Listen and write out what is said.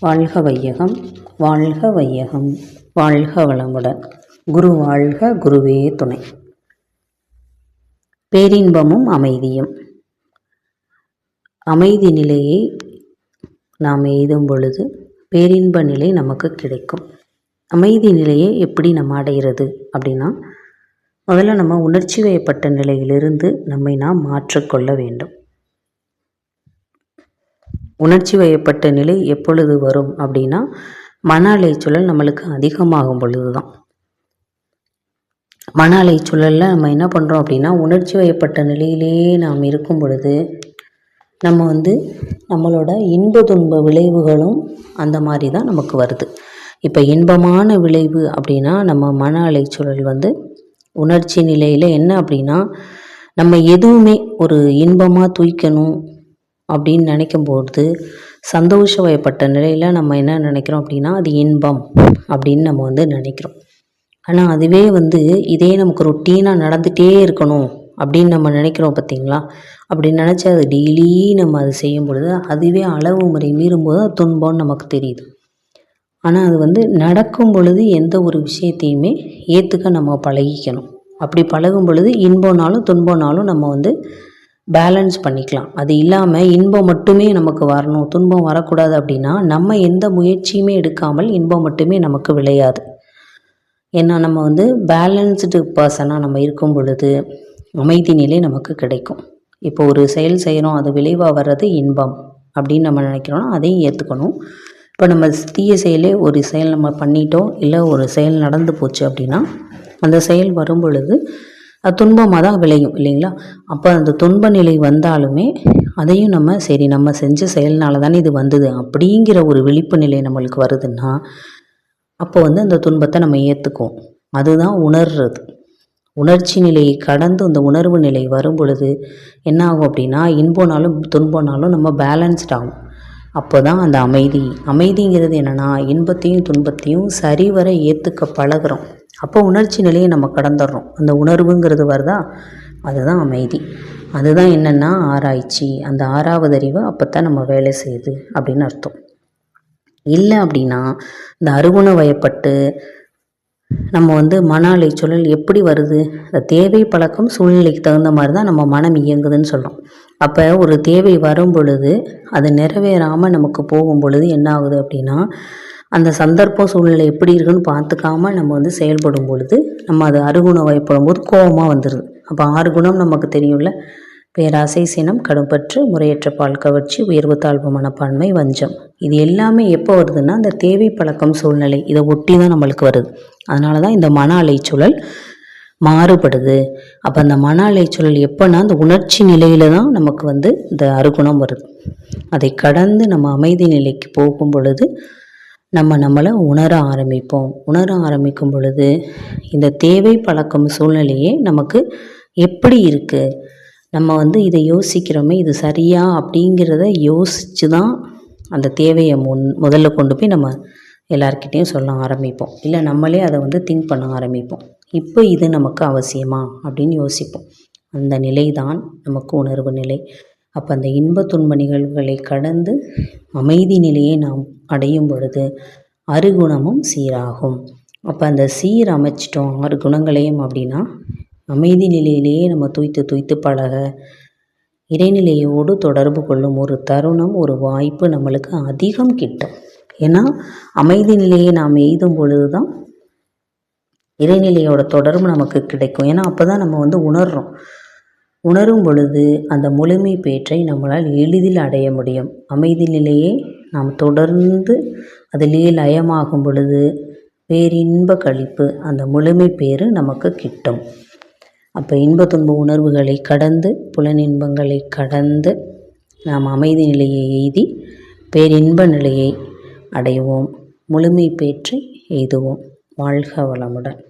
வாழ்க வையகம் வாழ்க வையகம் வாழ்க வளமுடன் குரு வாழ்க குருவே துணை. பேரின்பமும் அமைதியும். அமைதி நிலையை நாம் எய்தும் பொழுது பேரின்ப நிலை நமக்கு கிடைக்கும். அமைதி நிலையை எப்படி நம்ம அடைகிறது அப்படின்னா முதல்ல நம்ம உணர்ச்சி வயப்பட்ட நிலையிலிருந்து நம்மை நாம் மாற்றிக்கொள்ள வேண்டும். உணர்ச்சி வயப்பட்ட நிலை எப்பொழுது வரும் அப்படின்னா மன அலைச்சூழல் நம்மளுக்கு அதிகமாகும் பொழுது தான் மன அலைச்சூழலில் நம்ம என்ன பண்ணுறோம் அப்படின்னா உணர்ச்சி வயப்பட்ட நிலையிலேயே நாம் இருக்கும் பொழுது நம்ம வந்து நம்மளோட இன்ப துன்ப விளைவுகளும் அந்த மாதிரி தான் நமக்கு வருது. இப்போ இன்பமான விளைவு அப்படின்னா நம்ம மன அலைச்சூழல் வந்து உணர்ச்சி நிலையில் என்ன அப்படின்னா நம்ம எதுவுமே ஒரு இன்பமாக தூய்க்கணும் அப்படின்னு நினைக்கும்போது சந்தோஷவயப்பட்ட நிலையில் நம்ம என்ன நினைக்கிறோம் அப்படின்னா அது இன்பம் அப்படின்னு நம்ம வந்து நினைக்கிறோம். ஆனால் அதுவே வந்து இதே நமக்கு ரொட்டீனாக நடந்துகிட்டே இருக்கணும் அப்படின்னு நம்ம நினைக்கிறோம் பார்த்தீங்களா அப்படி நினச்சி அது டெய்லி நம்ம அது செய்யும் பொழுது அதுவே அளவு முறை மீறும்போது அது துன்பம்னு நமக்கு தெரியுது. ஆனால் அது வந்து நடக்கும் பொழுது எந்த ஒரு விஷயத்தையுமே ஏற்றுக்க நம்ம பழகிக்கணும். அப்படி பழகும் பொழுது இன்பம்னாலும் துன்பம்னாலும் நம்ம வந்து பேலன்ஸ் பண்ணிக்கலாம். அது இல்லாமல் இன்பம் மட்டுமே நமக்கு வரணும். துன்பம் வரக்கூடாது அப்படின்னா நம்ம எந்த முயற்சியுமே எடுக்காமல் இன்பம் மட்டுமே நமக்கு விளையாது. ஏன்னா நம்ம வந்து பேலன்ஸ்டு பர்சனாக நம்ம இருக்கும் பொழுது அமைதி நிலை நமக்கு கிடைக்கும். இப்போ ஒரு செயல் செய்கிறோம் அது விளைவாக வர்றது இன்பம் அப்படின்னு நம்ம நினைக்கிறோன்னா அதையும் ஏற்றுக்கணும் இப்போ நம்ம தீய செயலே ஒரு செயல் நம்ம பண்ணிட்டோம் இல்லை ஒரு செயல் நடந்து போச்சு அப்படின்னா அந்த செயல் வரும் பொழுது அது துன்பமாக தான் விளையும் இல்லைங்களா? அப்போ அந்த துன்ப நிலை வந்தாலுமே அதையும் நம்ம சரி நம்ம செஞ்ச செயல்னால தானே இது வந்தது அப்படிங்கிற ஒரு விழிப்பு நிலை நம்மளுக்கு வருதுன்னா அப்போ வந்து அந்த துன்பத்தை நம்ம ஏற்றுக்குவோம் அதுதான் உணர்றது. உணர்ச்சி நிலையை கடந்து அந்த உணர்வு நிலை வரும் பொழுது என்ன ஆகும் அப்படின்னா இன்போனாலும் துன்போனாலும் நம்ம பேலன்ஸ்ட் ஆகும். அப்போ தான் அந்த அமைதி. அமைதிங்கிறது என்னென்னா இன்பத்தையும் துன்பத்தையும் சரிவர ஏற்றுக்க பழகிறோம். அப்போ உணர்ச்சி நிலையை நம்ம கடந்துடுறோம். அந்த உணர்வுங்கிறது வருதா? அதுதான் அமைதி. அதுதான் என்னென்னா ஆராய்ச்சி. அந்த ஆறாவது அறிவு அப்போ தான் நம்ம வேலை செய்யுது அப்படின்னு அர்த்தம். இல்லை அப்படின்னா இந்த அருகுண வயப்பட்டு நம்ம வந்து மன அலைச்சூழல் எப்படி வருது? அந்த தேவை பழக்கம் சூழ்நிலைக்கு தகுந்த மாதிரி தான் நம்ம மனம் இயங்குதுன்னு சொல்கிறோம் அப்போ ஒரு தேவை வரும் பொழுது அது நிறைவேறாமல் நமக்கு போகும் பொழுது என்ன ஆகுது அப்படின்னா அந்த சந்தர்ப்ப சூழ்நிலை எப்படி இருக்குன்னு பார்த்துக்காம நம்ம வந்து செயல்படும் பொழுது நம்ம அது அருகுண வயப்படும் போது கோபமாக வந்துடுது அப்போ ஆறு குணம் நமக்கு தெரியும்ல? பேராசை சினம் கடும்பற்று முறையற்ற பால் கவர்ச்சி உயர்வு தாழ்வு மனப்பான்மை வஞ்சம். இது எல்லாமே எப்போ வருதுன்னா அந்த தேவை பழக்கம் சூழ்நிலை இதை ஒட்டி தான் நம்மளுக்கு வருது. அதனால தான் இந்த மன அலைச்சூழல் மாறுபடுது. அப்போ அந்த மன அலைச்சூழல் எப்போன்னா அந்த உணர்ச்சி நிலையில தான் நமக்கு வந்து இந்த அருகுணம் வருது. அதை கடந்து நம்ம அமைதி நிலைக்கு போகும் பொழுது நம்ம நம்மளை உணர ஆரம்பிப்போம். உணர ஆரம்பிக்கும் பொழுது இந்த தேவை பழக்கம் சூழ்நிலையே நமக்கு எப்படி இருக்குது நம்ம வந்து இதை யோசிக்கிறோமே இது சரியா அப்படிங்கிறத யோசித்து தான் அந்த தேவையை முன் முதல்ல கொண்டு போய் நம்ம எல்லார்கிட்டேயும் சொல்ல ஆரம்பிப்போம். இல்லை நம்மளே அதை வந்து திங்க் பண்ண ஆரம்பிப்போம். இப்போ இது நமக்கு அவசியமா அப்படின்னு யோசிப்போம். அந்த நிலை தான் நமக்கு உணர்வு நிலை. அப்போ அந்த இன்ப துன்ப நிகழ்வுகளை கடந்து அமைதி நிலையை நாம் அடையும் பொழுது அருகுணமும் சீராகும். அப்போ அந்த சீர் அமைச்சிட்டோம் ஆறு குணங்களையும் அப்படின்னா அமைதி நிலையிலேயே நம்ம தூய்த்து தூய்த்து பழக இறைநிலையோடு தொடர்பு கொள்ளும் ஒரு தருணம் ஒரு வாய்ப்பு நம்மளுக்கு அதிகம் கிட்டும். ஏன்னா அமைதி நிலையை நாம் எய்தும் பொழுது தான் இறைநிலையோட தொடர்பு நமக்கு கிடைக்கும். ஏன்னா அப்போ தான் நம்ம வந்து உணர்கிறோம் உணரும் பொழுது அந்த முழுமை பேற்றை நம்மளால் எளிதில் அடைய முடியும். அமைதி நிலையே நாம் தொடர்ந்து அதிலேயே லயமாகும் பொழுது பேரின்ப கழிப்பு அந்த முழுமை பேர் நமக்கு கிட்டும். அப்போ இன்ப துன்ப உணர்வுகளை கடந்து புலனின்பங்களை கடந்து நாம் அமைதி நிலையை எய்தி பேரின்ப நிலையை அடைவோம். முழுமை பேற்றை எய்துவோம். வாழ்க வளமுடன்.